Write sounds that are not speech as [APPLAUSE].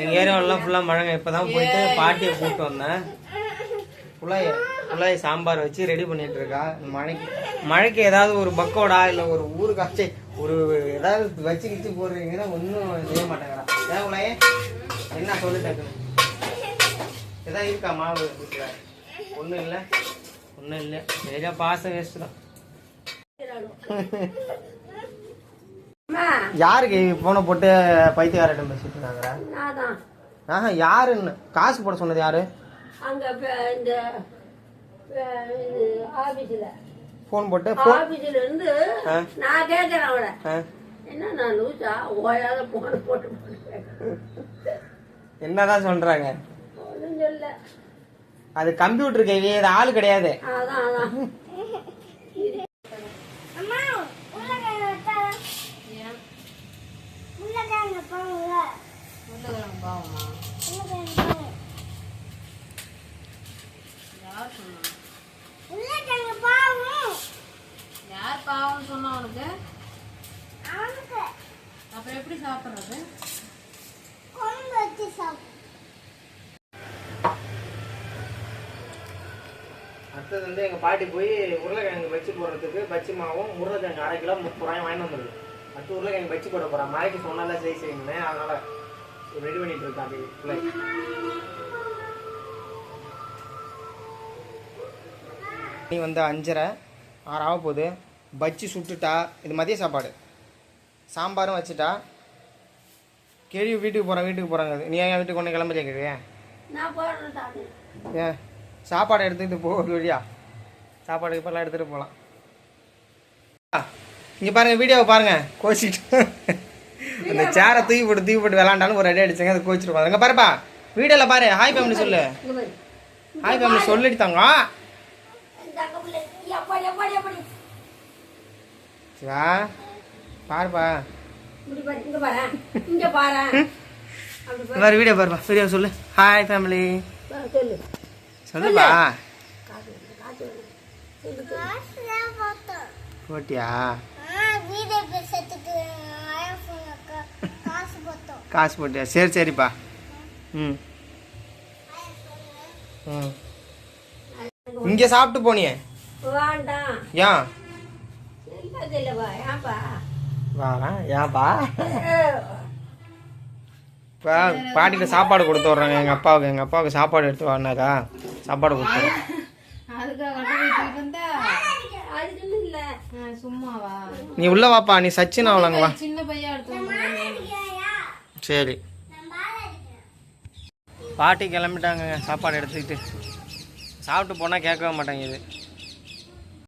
எங்கள் ஏரியாவிலலாம் ஃபுல்லாக மழைங்க. இப்போ தான் போயிட்டு பாட்டியை கூப்பிட்டு வந்தேன். புள்ளாய புள்ளாய சாம்பார் வச்சு ரெடி பண்ணிட்டு இருக்கா மழைக்கு மழைக்கு ஏதாவது ஒரு பக்கோடா இல்லை ஒரு ஊருக்காச்சு ஒரு ஏதாவது வச்சு கிச்சு போடுறீங்கன்னா ஒன்றும் செய்ய மாட்டேங்கிறா. ஏன் புள்ளாய என்ன சொல்லு டக்குன்னு ஏதாவது இருக்கா மாவு? ஒன்றும் இல்லை. ஒன்றும் இல்லை. சரியா பாசம் வேஸ்ட்டு தான். [LAUGHS] யாருக்கு போனை போட்டு பைத்தியக்காரிடம் பேசிட்டு தான் ஆஹா யாருன்னு? காசு போட சொன்னது யாரு? அங்க இந்த ஆபீஸ்ல. ஃபோன் போட்டு ஆபீஸ்ல இருந்து. நான் கேட்கறேன் அவளை. என்ன நான் லூசா? ஓயாத போன போட்டு. என்னதான் சொல்றாங்க? அது கம்ப்யூட்டர் கேள்வி அது ஆள் கிடையாது. அதான் அதான். உருளைக்கிழங்கு பாவமா யார் சொன்னா யார் பாவம்னு சொன்னா உனக்கு அப்புறம் எப்படி சாப்பிட்றது குழம்பு வச்சு சாப்பிடுறது அடுத்தது வந்து எங்கள் பாட்டி போய் உருளைக்கிழங்கு வச்சு போடுறதுக்கு பச்சி மாவும் உருளைக்கிழங்கு அரை கிலோ முப்பது ரூபாய் வாங்கிட்டு வந்துருக்கு அடுத்து உருளைக்கிழங்கு வச்சு போட போறேன் மழைக்கு சொன்னால செய் செய்யுங்க அதனால ரெடி பண்ணிட்டு இருக்காங்க பிள்ளை. நீ வந்து அஞ்சரை ஆறு ஆக போகுது. பஜ்ஜி சுட்டுட்டா இது மதிய சாப்பாடு. சாம்பாரும் வச்சுட்டா. கேள்வி வீட்டுக்கு போகிறேன் வீட்டுக்கு போகிறாங்க நீ ஏன் வீட்டுக்கு நான் போடுறேன் சாமி ஏன்? சாப்பாடு எடுத்துக்கிட்டு போ ஒரு வழியா. சாப்பாடு இப்பெல்லாம் எடுத்துகிட்டு போகலாம். இங்கே பாருங்க வீடியோவை பாருங்க. கோச்சிட்டு. அந்த சேரை தூக்கி போட்டு தூக்கி போட்டு விளாண்டாலும் ஒரு அடி அடிச்சாங்க அதை கோச்சிட்டு பாருங்க பாருப்பா வீடியோவில் பாரு. ஹாய் ஃபேமிலி சொல்லு. இங்க பாரு. ஹாய் ஃபேமிலி சொல்லிட்டு தாங்க சிவா பாருப்பா. வீடியோ பாருப்பா. வீடியோ சொல்லு. ஹாய் ஃபேமிலி சொல்லுப்பா. போட்டியா? காசு போட்டியா? சரி சரிப்பா. ம். ம். இங்கே சாப்பிட்டு போனியே? வேண்டாம் ஏன்? ஏன்பா? இப்போ பாட்டிக்கு சாப்பாடு கொடுத்து விட்றாங்க. எங்கள் அப்பாவுக்கு எங்கள் அப்பாவுக்கு சாப்பாடு எடுத்து வரனாக்கா சாப்பாடு கொடுத்துறேன் நீ உள்ள வாப்பா நீ சச்சின் அவளங்க வா சின்ன பையா எடுத்து வந்திருக்காங்க. சரி. பாட்டி கிளம்பிட்டாங்க சாப்பாடு எடுத்துக்கிட்டு. சாப்பிட்டு போனால் கேட்கவே மாட்டேங்குது.